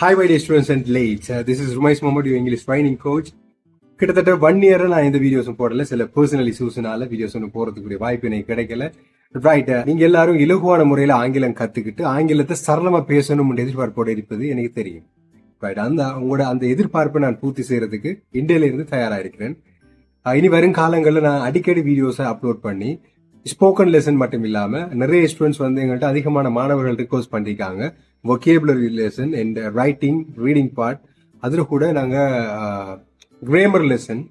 Hi why day students and let this is is Rumais Mohammed, your English கிட்டத்தட்ட one year நான் இந்த வீடியோஸும் போடல. சில பர்சனல் இஷ்யூஸ்னால வீடியோஸ் ஒன்று போகிறதுக்குரிய வாய்ப்பு எனக்கு கிடைக்கல. ரைட் uh, நீங்க எல்லாரும் இலகுவான முறையில் ஆங்கிலம் கத்துக்கிட்டு ஆங்கிலத்தை சரளமா பேசணும் எதிர்பார்ப்போடு இருப்பது எனக்கு தெரியும். ரைட் அந்த உங்களோட அந்த எதிர்பார்ப்பை நான் பூர்த்தி செய்யறதுக்கு இந்தியில இருந்து தயாராக இருக்கிறேன். இனி வரும் காலங்களில் நான் அடிக்கடி வீடியோஸை அப்லோட் பண்ணி ஸ்போக்கன் லெசன் மட்டும் இல்லாம நிறைய ஸ்டூடெண்ட்ஸ் வந்து எங்கள்கிட்ட அதிகமான மாணவர்கள் ரிக்வஸ்ட் பண்ணிருக்காங்க. Vocabulary lesson and writing reading part அதில் கூட நாங்கள் grammar lesson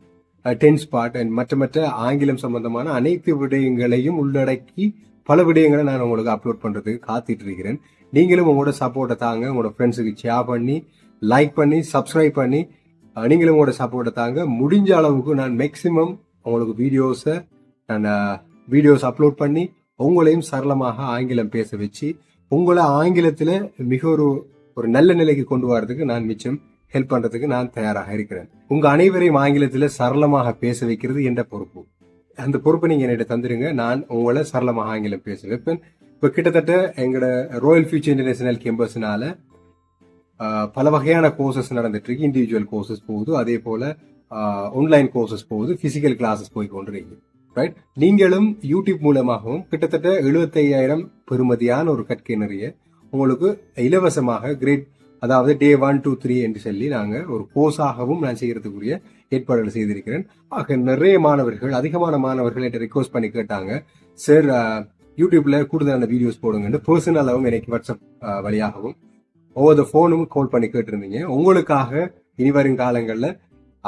tense part and மற்ற மற்ற ஆங்கிலம் சம்பந்தமான அனைத்து விடயங்களையும் உள்ளடக்கி பல விடயங்களை நான் உங்களுக்கு அப்லோட் பண்ணுறதுக்கு காத்துட்டு இருக்கிறேன். நீங்களும் உங்களோட சப்போர்ட்டை தாங்க உங்களோட ஃப்ரெண்ட்ஸுக்கு ஷேர் பண்ணி லைக் பண்ணி சப்ஸ்கிரைப் பண்ணி நீங்களும் உங்களோட சப்போர்ட்டை தாங்க. முடிஞ்ச அளவுக்கு நான் மேக்சிமம் உங்களுக்கு வீடியோஸை நான் வீடியோஸ் அப்லோட் பண்ணி உங்களையும் சரளமாக ஆங்கிலம் பேச வச்சு உங்களை ஆங்கிலத்தில் மிக ஒரு ஒரு நல்ல நிலைக்கு கொண்டு வரதுக்கு நான் மிச்சம் ஹெல்ப் பண்ணுறதுக்கு நான் தயாராக இருக்கிறேன். உங்கள் அனைவரையும் ஆங்கிலத்தில் சரளமாக பேச வைக்கிறது என்ற பொறுப்பு. அந்த பொறுப்பை நீங்கள் என்கிட்ட தந்துடுங்க. நான் உங்களை சரளமாக ஆங்கிலம் பேச வைப்பேன். இப்போ கிட்டத்தட்ட எங்களோட ராயல் ஃபியூச்சர் இன்டர்நேஷனல் கேம்பஸ்னால பல வகையான கோர்சஸ் நடந்துட்டு இருக்கு. இண்டிவிஜுவல் கோர்சஸ் போகுது. அதே போல் ஆன்லைன் கோர்சஸ் போகுது. ஃபிசிக்கல் கிளாஸஸ் போய் கொண்டிருக்கு. ரைட் நீங்களும் யூடியூப் மூலமாகவும் கிட்டத்தட்ட 75000 பெறுமதியான ஒரு கற்கை நிறைய உங்களுக்கு இலவசமாக கிரேட் அதாவது டே ஒன் டூ த்ரீ என்று சொல்லி நாங்கள் ஒரு கோர்ஸாகவும் நான் செய்கிறதுக்குரிய ஏற்பாடுகள் செய்திருக்கிறேன். ஆக நிறைய மாணவர்கள் அதிகமான மாணவர்கள் என்கிட்ட ரிக்வஸ்ட் பண்ணி கேட்டாங்க. சார் யூடியூப்ல கூடுதலான வீடியோஸ் போடுங்கன்னு பர்சனலாகவும் எனக்கு வாட்ஸ்அப் வழியாகவும் ஒவ்வொரு ஃபோனும் கால் பண்ணி கேட்டிருந்தீங்க. உங்களுக்காக இனி வரும் காலங்களில்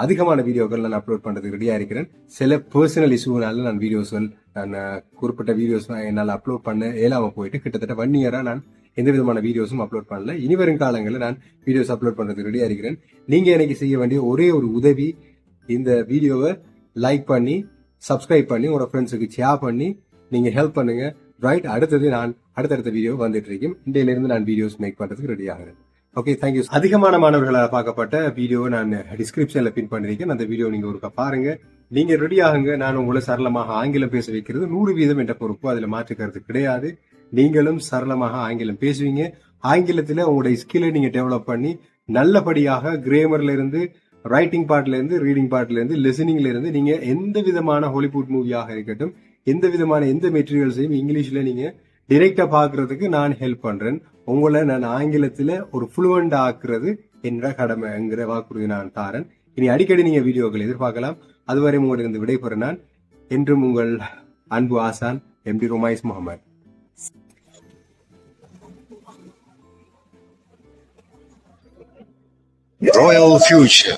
அதிகமான வீடியோக்கள் நான் அப்லோட் பண்ணுறதுக்கு ரெடியாக இருக்கிறேன். சில பர்சனல் இஷ்யூனால நான் வீடியோஸ்கள் நான் குறிப்பிட்ட வீடியோஸ் என்னால் அப்லோட் பண்ண ஏழாமல் போயிட்டு கிட்டத்தட்ட ஒன் இயராக நான் எந்த விதமான வீடியோஸும் அப்லோட் பண்ணல. இனி வரும் காலங்களில் நான் வீடியோஸ் அப்லோட் பண்ணுறதுக்கு ரெடியாக இருக்கிறேன். நீங்கள் எனக்கு செய்ய வேண்டிய ஒரே ஒரு உதவி இந்த வீடியோவை லைக் பண்ணி சப்ஸ்கிரைப் பண்ணி உங்களோட ஃப்ரெண்ட்ஸுக்கு ஷேர் பண்ணி நீங்கள் ஹெல்ப் பண்ணுங்கள் ரைட் அடுத்தது நான் அடுத்தடுத்த வீடியோ வந்துட்டு இருக்கேன் இன்றையிலிருந்து நான் வீடியோஸ் மேக் பண்ணுறதுக்கு ரெடி ஆகிறேன். ஓகே தேங்க்யூ அதிகமான மாணவர்களால் பார்க்கப்பட்ட வீடியோவை நான் டிஸ்கிரிப்ஷன்ல பின் பண்ணிருக்கேன். அந்த வீடியோ நீங்க ஒருக்கா பாருங்க. நீங்க ரெடி ஆகுங்க. நான் உங்களை சரளமாக ஆங்கிலம் பேச வைக்கிறது நூறு வீதம் என்ற பொறுப்பு அதுல மாற்றுக்கிறது கிடையாது. நீங்களும் சரளமாக ஆங்கிலம் பேசுவீங்க. ஆங்கிலத்துல உங்களுடைய ஸ்கில்லை நீங்க டெவலப் பண்ணி நல்லபடியாக கிரேமர்ல இருந்து ரைட்டிங் பார்ட்ல இருந்து ரீடிங் பார்ட்ல இருந்து லிசனிங்ல இருந்து நீங்க எந்த விதமான ஹாலிவுட் மூவியாக இருக்கட்டும் எந்த விதமான எந்த மெட்டீரியல்ஸையும் இங்கிலீஷ்ல நீங்க டிரெக்டா பாக்குறதுக்கு நான் ஹெல்ப் பண்றேன். உங்களை நான் ஆங்கிலத்துல ஒரு ஃப்ளூவெண்ட் ஆக்குறது என்ற கடமைங்கிற வாக்குறுதி நான் தாரேன். இனி அடிக்கடி நீங்க வீடியோக்கள் எதிர்பார்க்கலாம். அதுவரை உங்களுக்கு இருந்து விடைபெற நான் என்றும் உங்கள் அன்பு ஆசான் M D Rumais Mohammed. Royal Future.